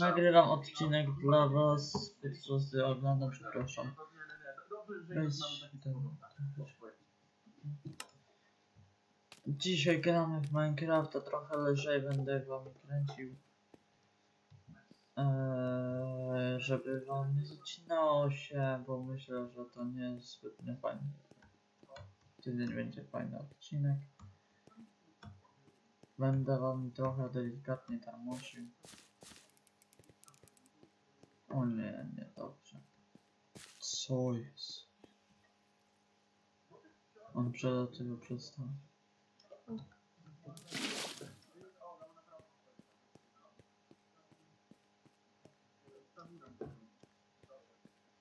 Nagrywam odcinek dla was, gdy oglądam, przepraszam. Dzisiaj gramy w Minecrafta, trochę lżej będę wam kręcił. Eee, żeby wam nie zacinało się, bo myślę, że to nie jest zbytnio fajne. Tydzień będzie fajny odcinek. Będę wam trochę delikatnie tarmosił. O nie, nie, dobrze. Co jest? On przelatuje przez to.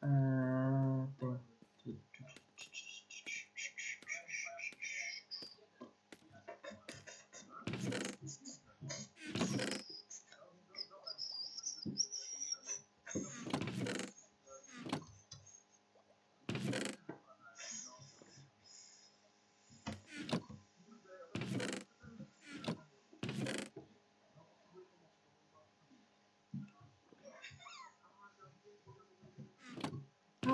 Eee,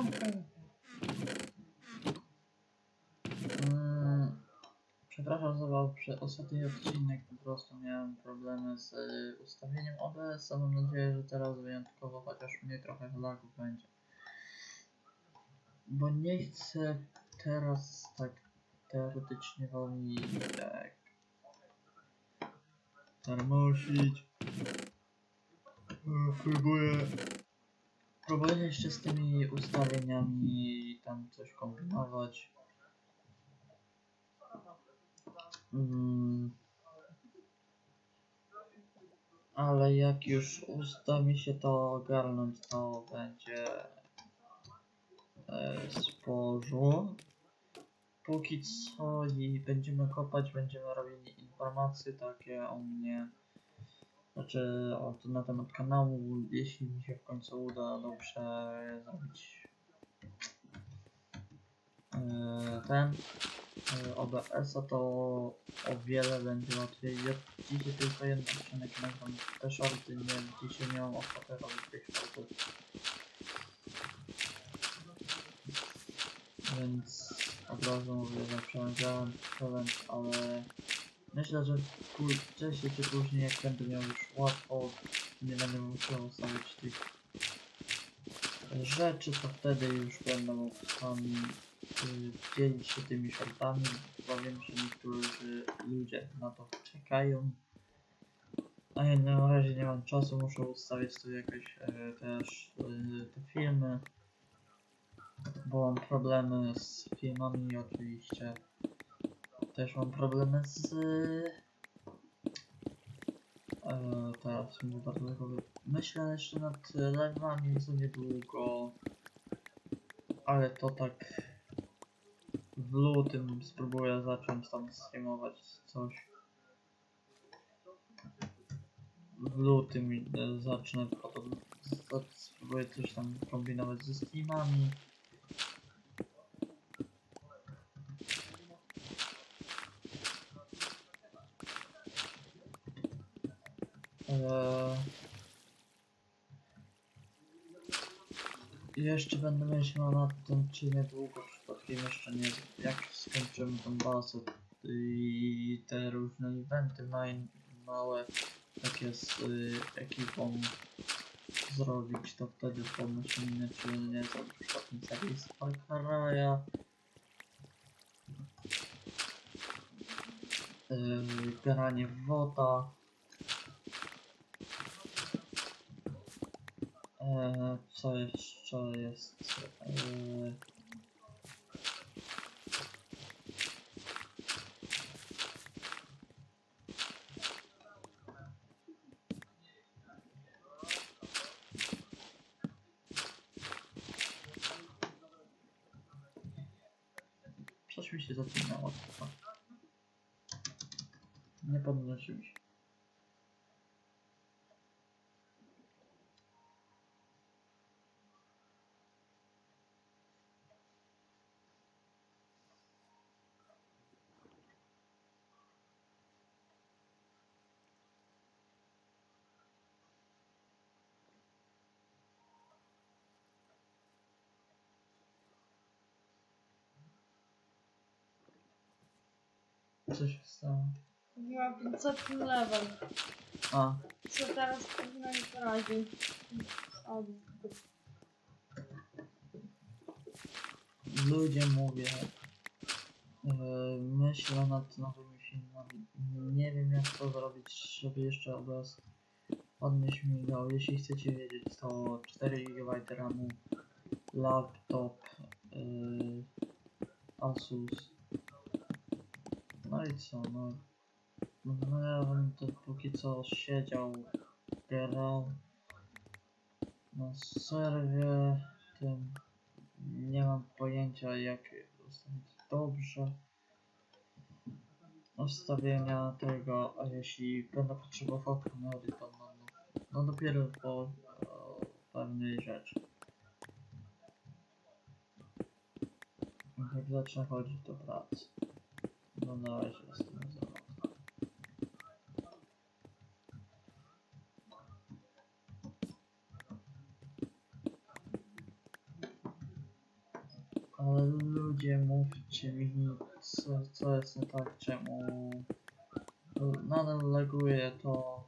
to... Mm, Przepraszam za ostatni odcinek po prostu miałem problemy z y, ustawieniem OBS-a. Mam nadzieję, że teraz wyjątkowo, chociaż mniej trochę lagów będzie. Bo nie chcę teraz tak teoretycznie wam tak tarmosić. E, Próbuję Próbuję jeszcze z tymi ustawieniami tam coś kombinować. Mm. Ale jak już uda mi się to ogarnąć, to będzie e, spożu. Póki co i będziemy kopać, będziemy robili informacje takie o mnie. Znaczy o, to na temat kanału, jeśli mi się w końcu uda dobrze zrobić e, ten e, OBS-a, to o wiele będzie łatwiej. Ja dzisiaj tylko jeden odcinek nagram te shorty, nie, dzisiaj nie mam ochoty robić tych shortów. Więc od razu mówię, że przełączałem challenge, ale myślę, że wcześniej czy później jak będę miał już łatwo, nie będę musiał ustawiać tych rzeczy, to wtedy już będę mógł sam y, dzielić się tymi shortami, bo wiem, że niektórzy ludzie na to czekają. A ja na razie nie mam czasu, muszę ustawić tu jakoś e, też e, te filmy, bo mam problemy z filmami oczywiście. Też mam problemy z... E, teraz mówię bardzo chujowo. Myślę jeszcze nad live'ami za niedługo. Ale to tak... W lutym spróbuję zacząć tam streamować coś. W lutym e, zacznę potem... Spróbuję coś tam kombinować ze streamami. Eee... Jeszcze będę myślał nad tym, czy niedługo przypadkiem jeszcze nie, jak skończymy tą bazę i te różne eventy małe, takie z y, ekipą zrobić, to wtedy pomyślimy, czy nie zrobić przypadkiem serii z Cry'a. Yy, granie w WOTA. Co jeszcze jest? Coś mi się chyba. Nie podnosił się. Co się stało? Miała 500 level. A, Co teraz powinno mi poradzić? O, ludzie mówię, yy, myślę nad nowymi filmami. Nie wiem jak to zrobić, żeby jeszcze OBS ładnie śmigał. Jeśli chcecie wiedzieć, to 4 GB RAMu, laptop, yy, Asus. No i co, no. No ja to póki co siedział, grał na serwie tym. Nie mam pojęcia jak ustawić dobrze ustawienia tego, a jeśli będę potrzebował kamery, to no, no, no dopiero po e, pewnej rzeczy. Jak zacznę chodzić do pracy. No na razie Ale ludzie, mówcie mi, co, co jest nie tak, czemu nadal laguje to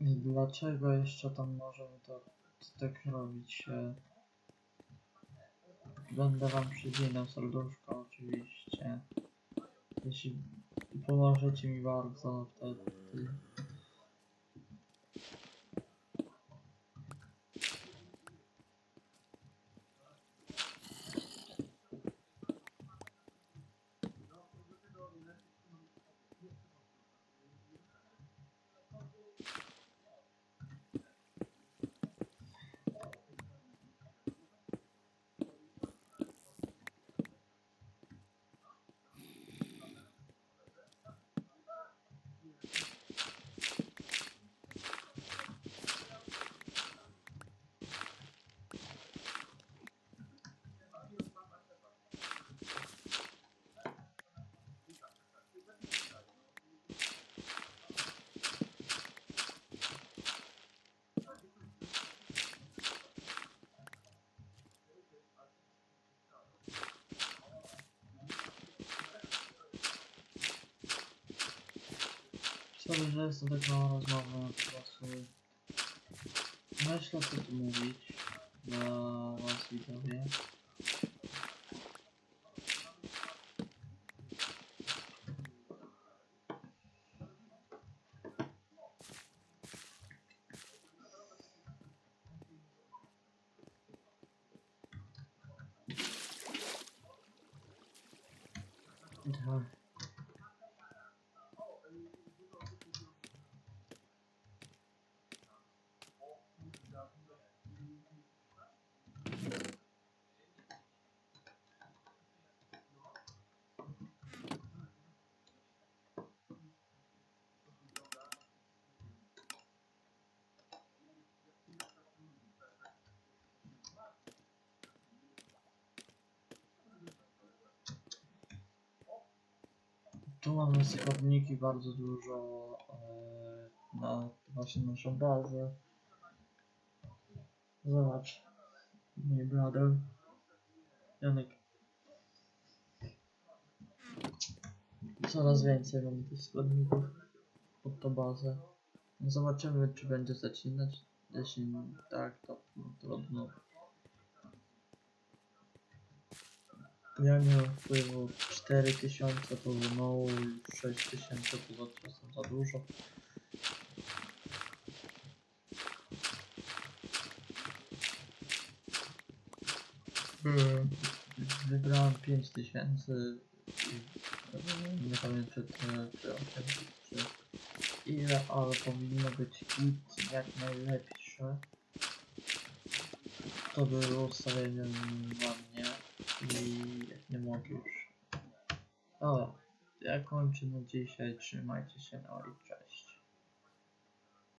i dlaczego jeszcze tam możemy to tak robić. Będę wam przycinał serduszko oczywiście. Jeśli pomożecie mi bardzo, wtedy Sorry, że jestem tak mało rozmową po prostu. Myślę co tu mówić dla was widzowie. Tak. Tu mamy składniki bardzo dużo e, na właśnie naszą bazę. Zobacz. Mój brother. Janek. Coraz więcej mamy tych składników pod tą bazę. Zobaczymy czy będzie zacinać. Jeśli tak, to no, trudno. Ja miałem wpływu 4000 to za mało i 6000 to za czasem za dużo. Hmm. Wybrałem 5000 i nie pamiętam czy, czy 8 czy ile, ale powinno być git jak najlepsze. To było ustawieniem dla mnie i nie mogę już. Dobra, ja kończę na dzisiaj, trzymajcie się, no i cześć.